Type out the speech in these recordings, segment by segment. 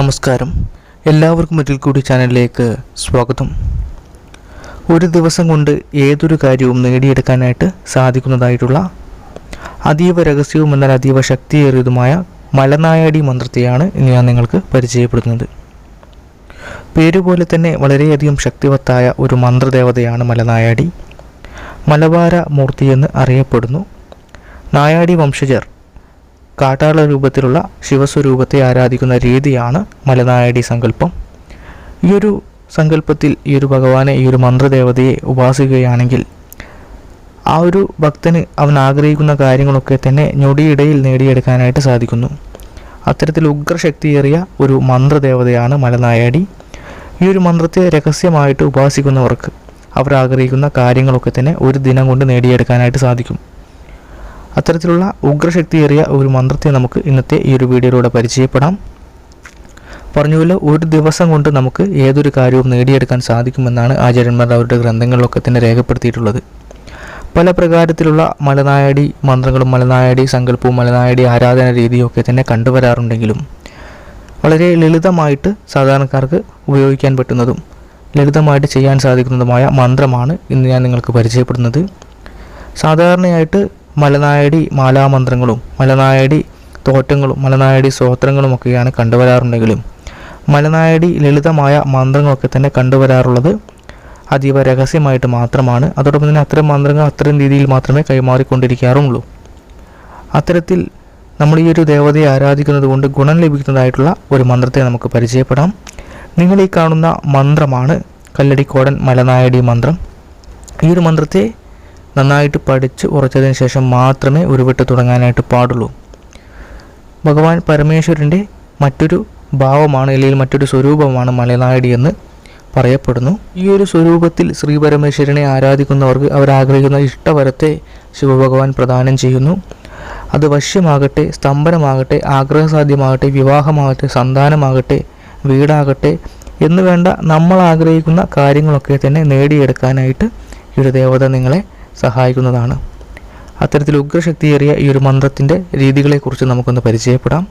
നമസ്കാരം. എല്ലാവർക്കും ഒരിക്കൽ കൂടി ചാനലിലേക്ക് സ്വാഗതം. ഒരു ദിവസം കൊണ്ട് ഏതൊരു കാര്യവും നേടിയെടുക്കാനായിട്ട് സാധിക്കുന്നതായിട്ടുള്ള അതീവ രഹസ്യവും എന്നാൽ അതീവ ശക്തിയേറിയതുമായ മലനായാടി മന്ത്രത്തെയാണ് ഇന്ന് ഞാൻ നിങ്ങൾക്ക് പരിചയപ്പെടുത്തുന്നത്. പേരുപോലെ തന്നെ വളരെയധികം ശക്തിവത്തായ ഒരു മന്ത്രദേവതയാണ് മലനായാടി. മലബാര മൂർത്തിയെന്ന് അറിയപ്പെടുന്നു. നായാടി വംശജർ കാട്ടാള രൂപത്തിലുള്ള ശിവസ്വരൂപത്തെ ആരാധിക്കുന്ന രീതിയാണ് മലനായടി സങ്കല്പം. ഈ ഒരു സങ്കല്പത്തിൽ ഈ ഒരു ഭഗവാനെ ഈ ഒരു മന്ത്രദേവതയെ ഉപാസിക്കുകയാണെങ്കിൽ ആ ഒരു ഭക്തന് അവൻ ആഗ്രഹിക്കുന്ന കാര്യങ്ങളൊക്കെ തന്നെ ഞൊടിയിടയിൽ നേടിയെടുക്കാനായിട്ട് സാധിക്കുന്നു. അത്തരത്തിൽ ഉഗ്രശക്തിയേറിയ ഒരു മന്ത്രദേവതയാണ് മലനായാടി. ഈ ഒരു മന്ത്രത്തെ രഹസ്യമായിട്ട് ഉപാസിക്കുന്നവർക്ക് അവർ ആഗ്രഹിക്കുന്ന കാര്യങ്ങളൊക്കെ തന്നെ ഒരു ദിനം കൊണ്ട് നേടിയെടുക്കാനായിട്ട് സാധിക്കും. അത്തരത്തിലുള്ള ഉഗ്രശക്തിയേറിയ ഒരു മന്ത്രത്തെ നമുക്ക് ഇന്നത്തെ ഈ ഒരു വീഡിയോയിലൂടെ പരിചയപ്പെടാം. പറഞ്ഞുപോലെ ഒരു ദിവസം കൊണ്ട് നമുക്ക് ഏതൊരു കാര്യവും നേടിയെടുക്കാൻ സാധിക്കുമെന്നാണ് ആചാര്യന്മാർ അവരുടെ ഗ്രന്ഥങ്ങളിലൊക്കെ തന്നെ രേഖപ്പെടുത്തിയിട്ടുള്ളത്. പല പ്രകാരത്തിലുള്ള മലനായടി മന്ത്രങ്ങളും മലനായടി സങ്കല്പവും മലനായടി ആരാധന രീതിയും ഒക്കെ തന്നെ കണ്ടുവരാറുണ്ടെങ്കിലും വളരെ ലളിതമായിട്ട് സാധാരണക്കാർക്ക് ഉപയോഗിക്കാൻ പറ്റുന്നതും ലളിതമായിട്ട് ചെയ്യാൻ സാധിക്കുന്നതുമായ മന്ത്രമാണ് ഇന്ന് ഞാൻ നിങ്ങൾക്ക് പരിചയപ്പെടുന്നത്. സാധാരണയായിട്ട് മലനായടി മാലാമന്ത്രങ്ങളും മലനായടി തോറ്റങ്ങളും മലനായടി സ്തോത്രങ്ങളും ഒക്കെയാണ് കണ്ടുവരാറുണ്ടെങ്കിലും മലനായടി ലളിതമായ മന്ത്രങ്ങളൊക്കെ തന്നെ കണ്ടുവരാറുള്ളത് അതീവ രഹസ്യമായിട്ട് മാത്രമാണ്. അതോടൊപ്പം തന്നെ അത്തരം മന്ത്രങ്ങൾ അത്തരം രീതിയിൽ മാത്രമേ കൈമാറിക്കൊണ്ടിരിക്കാറുള്ളൂ. അത്തരത്തിൽ നമ്മൾ ഈ ഒരു ദേവതയെ ആരാധിക്കുന്നത് കൊണ്ട് ഗുണം ലഭിക്കുന്നതായിട്ടുള്ള ഒരു മന്ത്രത്തെ നമുക്ക് പരിചയപ്പെടാം. നിങ്ങൾ ഈ കാണുന്ന മന്ത്രമാണ് കല്ലടിക്കോടൻ മലനായടി മന്ത്രം. ഈ ഒരു മന്ത്രത്തെ നന്നായിട്ട് പഠിച്ച് ഉറച്ചതിന് ശേഷം മാത്രമേ ഉരുവിട്ട് തുടങ്ങാനായിട്ട് പാടുള്ളൂ. ഭഗവാൻ പരമേശ്വരന്റെ മറ്റൊരു ഭാവമാണ് അല്ലെങ്കിൽ മറ്റൊരു സ്വരൂപമാണ് മലനാടി എന്ന് പറയപ്പെടുന്നു. ഈ ഒരു സ്വരൂപത്തിൽ ശ്രീ പരമേശ്വരനെ ആരാധിക്കുന്നവർക്ക് അവരാഗ്രഹിക്കുന്ന ഇഷ്ടവരത്തെ ശിവഭഗവാൻ പ്രദാനം ചെയ്യുന്നു. അത് വശ്യമാകട്ടെ സ്തംഭനമാകട്ടെ ആഗ്രഹസാധ്യമാകട്ടെ വിവാഹമാകട്ടെ സന്താനമാകട്ടെ വീടാകട്ടെ എന്ന് വേണ്ട നമ്മൾ ആഗ്രഹിക്കുന്ന കാര്യങ്ങളൊക്കെ തന്നെ നേടിയെടുക്കാനായിട്ട് ഈ ഒരു ദേവത നിങ്ങളെ സഹായിക്കുന്നതാണ്. അത്തരത്തിൽ ഉഗ്രശക്തിയേറിയ ഈ ഒരു മന്ത്രത്തിന്റെ രീതികളെക്കുറിച്ച് നമുക്കൊന്ന് പരിചയപ്പെടാം.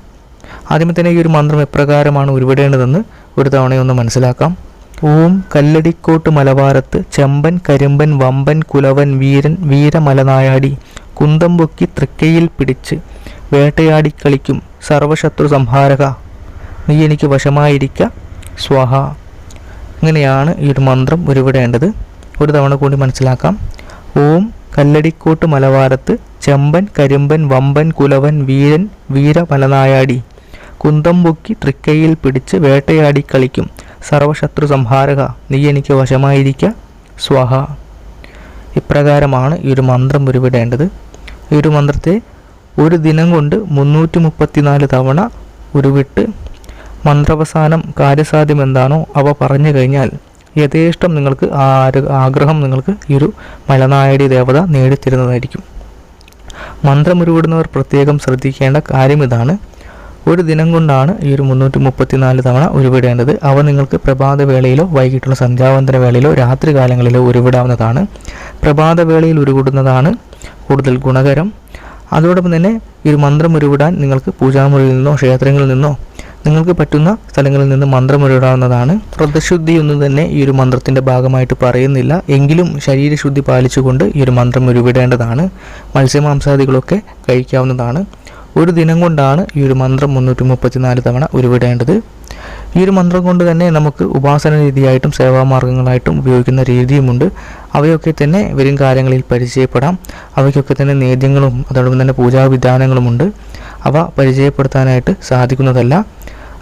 ആദ്യമേ തന്നെ ഈ ഒരു മന്ത്രം എപ്രകാരമാണ് ഉരുവിടേണ്ടതെന്ന് ഒരു തവണയൊന്ന് മനസ്സിലാക്കാം. ഓം കല്ലടിക്കോട്ട് മലബാരത്ത് ചെമ്പൻ കരിമ്പൻ വമ്പൻ കുലവൻ വീരൻ വീരമലനായാടി കുന്തം പൊക്കി തൃക്കയിൽ പിടിച്ച് വേട്ടയാടി കളിക്കും സർവശത്രു സംഹാരക നീ എനിക്ക് വശമായിരിക്ക സ്വാഹ. ഇങ്ങനെയാണ് ഈ ഒരു മന്ത്രം ഉരുവിടേണ്ടത്. ഒരു തവണ കൂടി മനസ്സിലാക്കാം. ഓം കല്ലടിക്കോട്ട് മലവാരത്ത് ചെമ്പൻ കരിമ്പൻ വമ്പൻ കുലവൻ വീരൻ വീര മലനായാടി കുന്തം പൊക്കി തൃക്കൈയിൽ പിടിച്ച് വേട്ടയാടി കളിക്കും. സർവശത്രു സംഹാരക നീ എനിക്ക് വശമായിരിക്ക. സ്വാഹ. ഇപ്രകാരമാണ് ഈ ഒരു മന്ത്രം ഉരുവിടേണ്ടത്. ഈ ഒരു മന്ത്രത്തെ ഒരു ദിനം കൊണ്ട് മുന്നൂറ്റി മുപ്പത്തിനാല് തവണ ഉരുവിട്ട് മന്ത്രവസാനം കാര്യസാധ്യം എന്താണോ അവ പറഞ്ഞു കഴിഞ്ഞാൽ യഥേഷ്ടം നിങ്ങൾക്ക് ആഗ്രഹം നിങ്ങൾക്ക് ഈ ഒരു മലനായടി ദേവത നേടിത്തരുന്നതായിരിക്കും. മന്ത്രം ഉരുവിടുന്നവർ പ്രത്യേകം ശ്രദ്ധിക്കേണ്ട കാര്യം ഇതാണ്. ഒരു ദിനം കൊണ്ടാണ് ഈ ഒരു മുന്നൂറ്റി മുപ്പത്തിനാല് തവണ ഉരുവിടേണ്ടത്. അവ നിങ്ങൾക്ക് പ്രഭാത വേളയിലോ വൈകിട്ടുള്ള സന്ധ്യാവന്തര വേളയിലോ രാത്രി കാലങ്ങളിലോ ഉരുവിടാവുന്നതാണ്. പ്രഭാത വേളയിൽ ഉരുവിടുന്നതാണ് കൂടുതൽ ഗുണകരം. അതോടൊപ്പം തന്നെ ഈ ഒരു മന്ത്രം ഉരുവിടാൻ നിങ്ങൾക്ക് പൂജാമുറിയിൽ നിന്നോ ക്ഷേത്രങ്ങളിൽ നിന്നോ നിങ്ങൾക്ക് പറ്റുന്ന സ്ഥലങ്ങളിൽ നിന്ന് മന്ത്രം ഉരുവിടാവുന്നതാണ് വ്രതശുദ്ധിയൊന്നും തന്നെ ഈ ഒരു മന്ത്രത്തിന്റെ ഭാഗമായിട്ട് പറയുന്നില്ല. എങ്കിലും ശരീരശുദ്ധി പാലിച്ചുകൊണ്ട് ഈ ഒരു മന്ത്രം ഉരുവിടേണ്ടതാണ്. മത്സ്യമാംസാദികളൊക്കെ കഴിക്കാവുന്നതാണ്. ഒരു ദിനം കൊണ്ടാണ് ഈ ഒരു മന്ത്രം മുന്നൂറ്റി മുപ്പത്തിനാല് തവണ ഉരുവിടേണ്ടത്. ഈ ഒരു മന്ത്രം കൊണ്ട് തന്നെ നമുക്ക് ഉപാസന രീതിയായിട്ടും സേവാമാർഗങ്ങളായിട്ടും ഉപയോഗിക്കുന്ന രീതിയുമുണ്ട്. അവയൊക്കെ തന്നെ വരും കാലങ്ങളിൽ പരിചയപ്പെടാം. അവയ്ക്കൊക്കെ തന്നെ നേദ്യങ്ങളും അതോടൊപ്പം തന്നെ പൂജാവിധാനങ്ങളുമുണ്ട്. അവ പരിചയപ്പെടുത്താനായിട്ട് സാധിക്കുന്നതല്ല.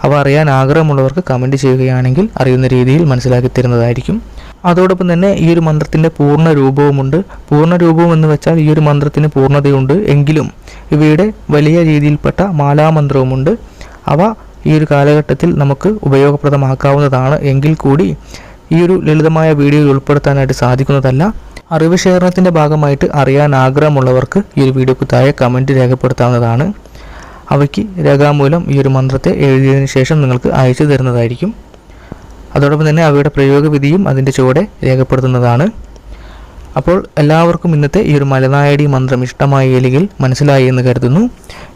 അവ അറിയാൻ ആഗ്രഹമുള്ളവർക്ക് കമന്റ് ചെയ്യുകയാണെങ്കിൽ അറിയുന്ന രീതിയിൽ മനസ്സിലാക്കി തരുന്നതായിരിക്കും. അതോടൊപ്പം തന്നെ ഈ ഒരു മന്ത്രത്തിന്റെ പൂർണ രൂപവുമുണ്ട്. പൂർണ രൂപം എന്ന് വെച്ചാൽ ഈ ഒരു മന്ത്രത്തിന് പൂർണതയുണ്ട്. എങ്കിലും ഇവയുടെ വലിയ രീതിയിൽപ്പെട്ട മാലാമന്ത്രവുമുണ്ട്. അവ ഈ ഒരു കാലഘട്ടത്തിൽ നമുക്ക് ഉപയോഗപ്രദമാക്കാവുന്നതാണ്. എങ്കിൽ കൂടി ഈ ഒരു ലളിതമായ വീഡിയോയിൽ ഉൾപ്പെടുത്താനായിട്ട് സാധിക്കുന്നതല്ല. അറിവ് ശേഖരണത്തിന്റെ ഭാഗമായിട്ട് അറിയാൻ ആഗ്രഹമുള്ളവർക്ക് ഈ ഒരു വീഡിയോക്ക് താഴെ കമന്റ് രേഖപ്പെടുത്താവുന്നതാണ്. അവയ്ക്ക് രേഖാമൂലം ഈ ഒരു മന്ത്രത്തെ എഴുതിയതിന് ശേഷം നിങ്ങൾക്ക് അയച്ചു തരുന്നതായിരിക്കും. അതോടൊപ്പം തന്നെ അവയുടെ പ്രയോഗവിധിയും അതിന്റെ ചുവടെ രേഖപ്പെടുത്തുന്നതാണ്. അപ്പോൾ എല്ലാവർക്കും ഇന്നത്തെ ഈ ഒരു മലനായടി മന്ത്രം ഇഷ്ടമായി അല്ലെങ്കിൽ മനസ്സിലായി എന്ന് കരുതുന്നു.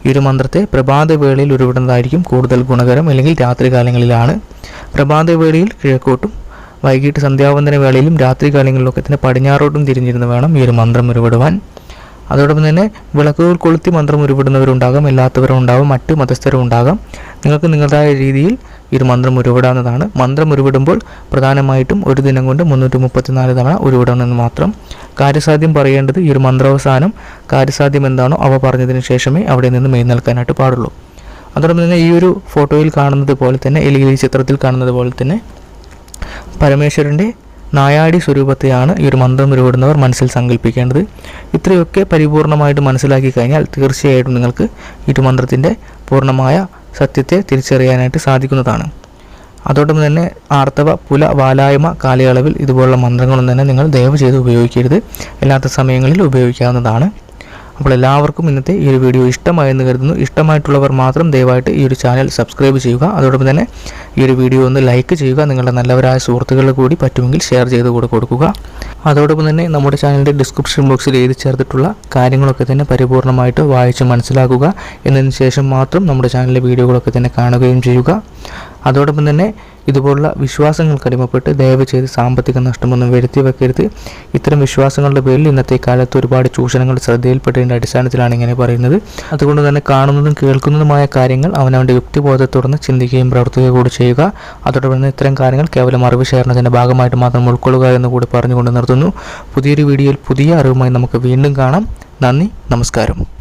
ഈ ഒരു മന്ത്രത്തെ പ്രഭാതവേളയിൽ ഉരുവിടുന്നതായിരിക്കും കൂടുതൽ ഗുണകരം അല്ലെങ്കിൽ രാത്രികാലങ്ങളിലാണ്. പ്രഭാതവേളയിൽ കിഴക്കോട്ടും വൈകിട്ട് സന്ധ്യാവന്തന വേളയിലും രാത്രികാലങ്ങളിലൊക്കെ തന്നെ പടിഞ്ഞാറോട്ടും തിരിഞ്ഞിരുന്ന് വേണം ഈ ഒരു മന്ത്രം ഉരുവിടുവാൻ. അതോടൊപ്പം തന്നെ വിളക്കുകൾ കൊളുത്തി മന്ത്രം ഉരുവിടുന്നവരുണ്ടാകാം അല്ലാത്തവരും ഉണ്ടാകും മറ്റ് മതസ്ഥരും ഉണ്ടാകാം നിങ്ങൾക്ക് നിങ്ങളുടേതായ രീതിയിൽ ഈ ഒരു മന്ത്രം ഉരുവിടാവുന്നതാണ്. മന്ത്രം ഉരുവിടുമ്പോൾ പ്രധാനമായിട്ടും ഒരു ദിനം കൊണ്ട് മുന്നൂറ്റി മുപ്പത്തിനാല് തവണ ഉരുവിടണമെന്ന് മാത്രം കാര്യസാധ്യം പറയേണ്ടത് ഈ ഒരു മന്ത്രാവസാനം കാര്യസാധ്യം എന്താണോ അവ പറഞ്ഞതിന് ശേഷമേ അവിടെ നിന്ന് മെയ്നേൽക്കാനായിട്ട് പാടുള്ളൂ. അതോടൊപ്പം തന്നെ ഈ ഒരു ഫോട്ടോയിൽ കാണുന്നത് പോലെ തന്നെ അല്ലെങ്കിൽ ഈ ചിത്രത്തിൽ കാണുന്നത് പോലെ തന്നെ പരമേശ്വരന്റെ നായാടി സ്വരൂപത്തെയാണ് ഈ ഒരു മന്ത്രം ഉരുവിടുന്നവർ മനസ്സിൽ സങ്കല്പിക്കേണ്ടത് ഇത്രയൊക്കെ പരിപൂർണമായിട്ട് മനസ്സിലാക്കി കഴിഞ്ഞാൽ തീർച്ചയായിട്ടും നിങ്ങൾക്ക് ഈ മന്ത്രത്തിന്റെ പൂർണമായ സത്യത്തെ തിരിച്ചറിയാനായിട്ട് സാധിക്കുന്നതാണ്. അതോടൊപ്പം തന്നെ ആർത്തവ പുല വാലായ്മ കാലയളവിൽ ഇതുപോലുള്ള മന്ത്രങ്ങളൊന്നും തന്നെ നിങ്ങൾ ദയവ് ചെയ്ത് ഉപയോഗിക്കരുത്. അല്ലാത്ത സമയങ്ങളിൽ ഉപയോഗിക്കാവുന്നതാണ്. അപ്പോൾ എല്ലാവർക്കും ഇന്നത്തെ ഈ ഒരു വീഡിയോ ഇഷ്ടമായെന്ന് കരുതുന്നു. ഇഷ്ടമായിട്ടുള്ളവർ മാത്രം ദയവായിട്ട് ഈ ഒരു ചാനൽ സബ്സ്ക്രൈബ് ചെയ്യുക. അതോടൊപ്പം തന്നെ ഈ ഒരു വീഡിയോ ഒന്ന് ലൈക്ക് ചെയ്യുക. നിങ്ങളുടെ നല്ലവരായ സുഹൃത്തുക്കൾ കൂടി പറ്റുമെങ്കിൽ ഷെയർ ചെയ്ത് കൂടെ കൊടുക്കുക. അതോടൊപ്പം തന്നെ നമ്മുടെ ചാനലിന്റെ ഡിസ്ക്രിപ്ഷൻ ബോക്സിൽ എഴുതി ചേർത്തിട്ടുള്ള കാര്യങ്ങളൊക്കെ തന്നെ പരിപൂർണമായിട്ട് വായിച്ച് മനസ്സിലാക്കുക. എന്നതിന് ശേഷം മാത്രം നമ്മുടെ ചാനലിലെ വീഡിയോകളൊക്കെ തന്നെ കാണുകയും ചെയ്യുക. അതോടൊപ്പം തന്നെ ഇതുപോലുള്ള വിശ്വാസങ്ങൾക്ക് അടിമപ്പെട്ട് ദയവ് ചെയ്ത് സാമ്പത്തിക നഷ്ടമൊന്നും വരുത്തി വെക്കരുത്. ഇത്തരം വിശ്വാസങ്ങളുടെ പേരിൽ ഇന്നത്തെ കാലത്ത് ഒരുപാട് ചൂഷണങ്ങൾ ശ്രദ്ധയിൽപ്പെട്ടതിന്റെ അടിസ്ഥാനത്തിലാണ് ഇങ്ങനെ പറയുന്നത്. അതുകൊണ്ട് തന്നെ കാണുന്നതും കേൾക്കുന്നതുമായ കാര്യങ്ങൾ അവനവന്റെ യുക്തിബോധത്തെ തുടർന്ന് ചിന്തിക്കുകയും പ്രവർത്തിക്കുകയും കൂടി ചെയ്യുക. അതോടൊപ്പം തന്നെ ഇത്തരം കാര്യങ്ങൾ കേവലം അറിവ് ശേഖരണത്തിന്റെ ഭാഗമായിട്ട് മാത്രം ഉൾക്കൊള്ളുക എന്ന് കൂടി പറഞ്ഞുകൊണ്ട് നിർത്തുന്നു. പുതിയൊരു വീഡിയോയിൽ പുതിയ അറിവുമായി നമുക്ക് വീണ്ടും കാണാം. നന്ദി നമസ്കാരം.